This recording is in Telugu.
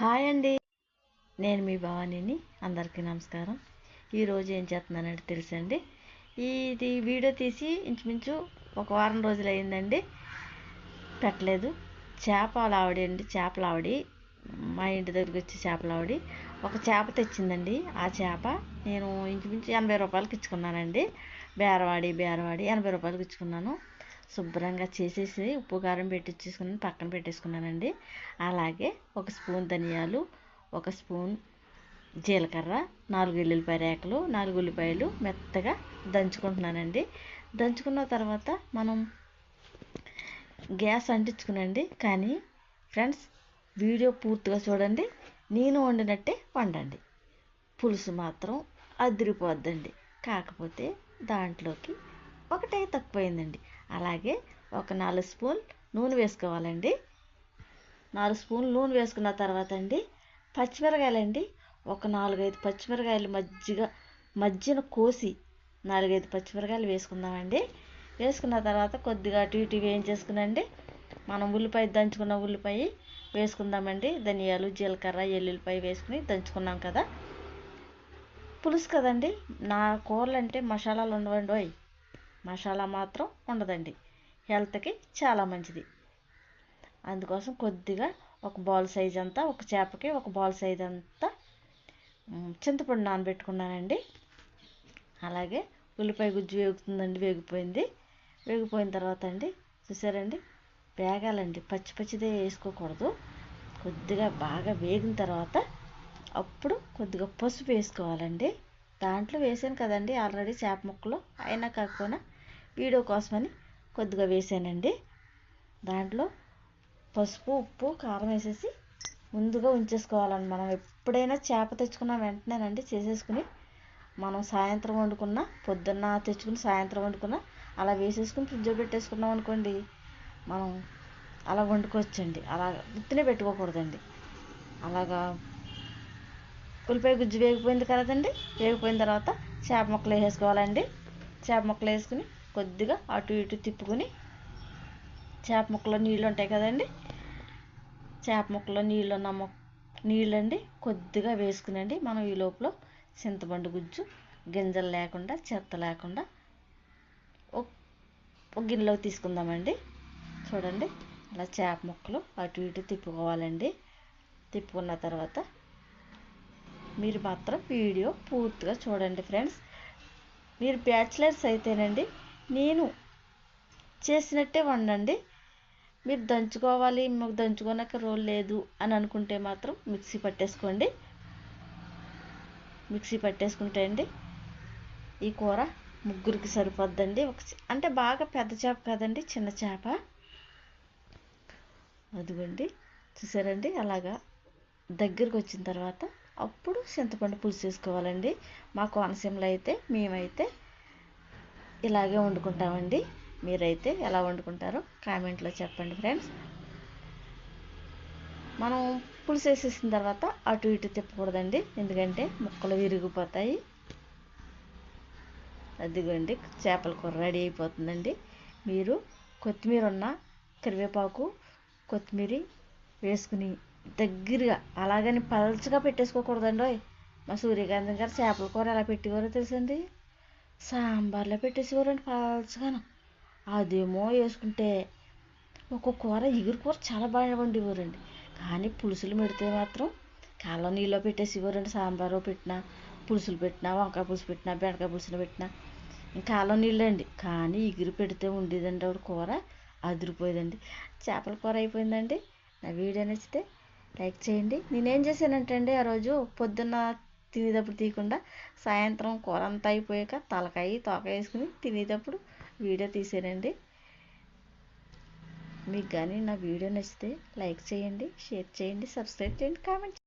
హాయ్ అండి. నేను మీ భవానీని అందరికీ నమస్కారం. ఈరోజు ఏం చేస్తున్నానంటే తెలుసండి. ఇది వీడియో తీసి ఇంచుమించు ఒక వారం రోజులు అయిందండి పెట్టలేదు. చేపల ఆవిడ అండి. చేపల ఆవిడి మా ఇంటి దగ్గరికి వచ్చి చేపల ఆవిడి ఒక చేప తెచ్చిందండి. ఆ చేప నేను ఇంచుమించు ఎనభై రూపాయలకి ఇచ్చుకున్నానండి. బేరవాడి బేరవాడి ఎనభై రూపాయలకి ఇచ్చుకున్నాను. శుభ్రంగా చేసేసి ఉప్పు కారం పెట్టించేసుకుని పక్కన పెట్టేసుకున్నానండి. అలాగే ఒక స్పూన్ ధనియాలు ఒక స్పూన్ జీలకర్ర నాలుగు ఎల్లుల్లిపాయ రేకలు నాలుగు ఉల్లిపాయలు మెత్తగా దంచుకుంటున్నానండి. దంచుకున్న తర్వాత మనం గ్యాస్ అంటించుకునండి. కానీ ఫ్రెండ్స్ వీడియో పూర్తిగా చూడండి. నేను వండినట్టే వండండి. పులుసు మాత్రం అదిరిపోద్దండి. కాకపోతే దాంట్లోకి ఒకటే తక్కువైందండి. అలాగే ఒక నాలుగు స్పూన్ నూనె వేసుకోవాలండి. నాలుగు స్పూన్లు నూనె వేసుకున్న తర్వాత అండి పచ్చిమిరకాయలండి ఒక నాలుగైదు పచ్చిమిరకాయలు మజ్జిగ మజ్జిన కోసి నాలుగైదు పచ్చిమిరకాయలు వేసుకుందామండి. వేసుకున్న తర్వాత కొద్దిగా అటు ఇటు వేయించేసుకునండి మనం ఉల్లిపాయ దంచుకున్న ఉల్లిపాయ వేసుకుందామండి. ధనియాలు జీలకర్ర ఎల్లుల్లిపాయ వేసుకుని దంచుకున్నాం కదా. పులుసు కదండి నా కూరలు అంటే మసాలాలు ఉండవండి అవి మసాలా మాత్రం ఉండదండి. హెల్త్కి చాలా మంచిది. అందుకోసం కొద్దిగా ఒక బాల్ సైజ్ అంతా ఒక చేపకి ఒక బాల్ సైజ్ అంతా చింతపండు నానబెట్టుకున్నానండి. అలాగే ఉల్లిపాయ గుజ్జు వేగుతుందండి వేగిపోయింది. వేగిపోయిన తర్వాత అండి చూసారండి? వేగాలండి. పచ్చి పచ్చిదే వేసుకోకూడదు. కొద్దిగా బాగా వేగిన తర్వాత అప్పుడు కొద్దిగా పసుపు వేసుకోవాలండి. దాంట్లో వేసాను కదండి ఆల్రెడీ చేప ముక్కలు. అయినా కాకపోయినా వీడియో కోసమని కొద్దిగా వేసానండి. దాంట్లో పసుపు ఉప్పు కారం వేసేసి ముందుగా ఉంచేసుకోవాలండి. మనం ఎప్పుడైనా చేప తెచ్చుకున్న వెంటనేనండి చేసేసుకుని మనం సాయంత్రం వండుకున్న పొద్దున్న తెచ్చుకుని సాయంత్రం వండుకున్న అలా వేసేసుకుని ఫ్రిడ్జ్లో పెట్టేసుకున్నాం అనుకోండి మనం అలా వండుకోవచ్చండి. అలా గుర్తునే పెట్టుకోకూడదండి. అలాగా ఉల్లిపాయ గుజ్జు వేగిపోయింది కదండి వేగిపోయిన తర్వాత చేప ముక్కలు వేసేసుకోవాలండి. చేప ముక్కలు వేసుకుని కొద్దిగా అటు ఇటు తిప్పుకొని చేప ముక్కలో నీళ్ళు ఉంటాయి కదండి. చేప ముక్కలో నీళ్ళు ఉన్న మొక్క నీళ్ళండి కొద్దిగా వేసుకునండి. మనం ఈ లోపల చింతపండు గుజ్జు గింజలు లేకుండా చెత్త లేకుండా ఒక గిన్నెలో తీసుకుందామండి. చూడండి అలా చేప ముక్కలు అటు ఇటు తిప్పుకోవాలండి. తిప్పుకున్న తర్వాత మీరు మాత్రం వీడియో పూర్తిగా చూడండి ఫ్రెండ్స్. మీరు బ్యాచిలర్స్ అయితేనండి నేను చేసినట్టే వండండి. మీరు దంచుకోవాలి మాకు దంచుకోనక రోల్ లేదు అని అనుకుంటే మాత్రం మిక్సీ పట్టేసుకోండి. మిక్సీ పట్టేసుకుంటే అండి ఈ కూర ముగ్గురికి సరిపోద్దండి. ఒక అంటే బాగా పెద్ద చేప కాదండి చిన్న చేప. అదిగోండి చూసారండి? అలాగా దగ్గరికి వచ్చిన తర్వాత అప్పుడు చింతపండు పులుసు వేసుకోవాలండి. మా కోనసీమలో అయితే మేమైతే ఇలాగే వండుకుంటామండి. మీరైతే ఎలా వండుకుంటారో కామెంట్లో చెప్పండి ఫ్రెండ్స్. మనం పులుసు వేసేసిన తర్వాత అటు ఇటు తిప్పకూడదండి. ఎందుకంటే ముక్కలు విరిగిపోతాయి. అదిగోండి చేపల కూర రెడీ అయిపోతుందండి. మీరు కొత్తిమీర ఉన్న కరివేపాకు కొత్తిమీర వేసుకుని దగ్గరగా అలాగని పలచగా పెట్టేసుకోకూడదండి మా సూర్యకాంతం గారు చేపల కూర ఎలా పెట్టేవారో తెలుసండి? సాంబార్లో పెట్టేసేవారండి పలచగాను అదేమో వేసుకుంటే ఒక కూర ఎగురు కూర చాలా బాగా వండేవారండి. కానీ పులుసులు పెడితే మాత్రం కాలం నీళ్ళలో పెట్టేసేవారండి సాంబారు పెట్టినా పులుసులు పెట్టినా వంకాయ పులుసు పెట్టినా బెండకాయ పులుసులు పెట్టినా కాలం నీళ్ళు అండి. కానీ ఎగురు పెడితే ఉండేదండి ఆవిడ కూర అదిరిపోయేదండి. చేపల కూర అయిపోయిందండి. నా వీడియో నచ్చితే లైక్ చేయండి. నేనేం చేశానంటే అండి ఆ రోజు పొద్దున్న తినేటప్పుడు తీయకుండా సాయంత్రం కూర అంతా అయిపోయాక తలకాయ తోక వేసుకుని తినేటప్పుడు వీడియో తీసానండి మీకు కానీ నా వీడియో నచ్చితే లైక్ చేయండి షేర్ చేయండి సబ్స్క్రైబ్ చేయండి కామెంట్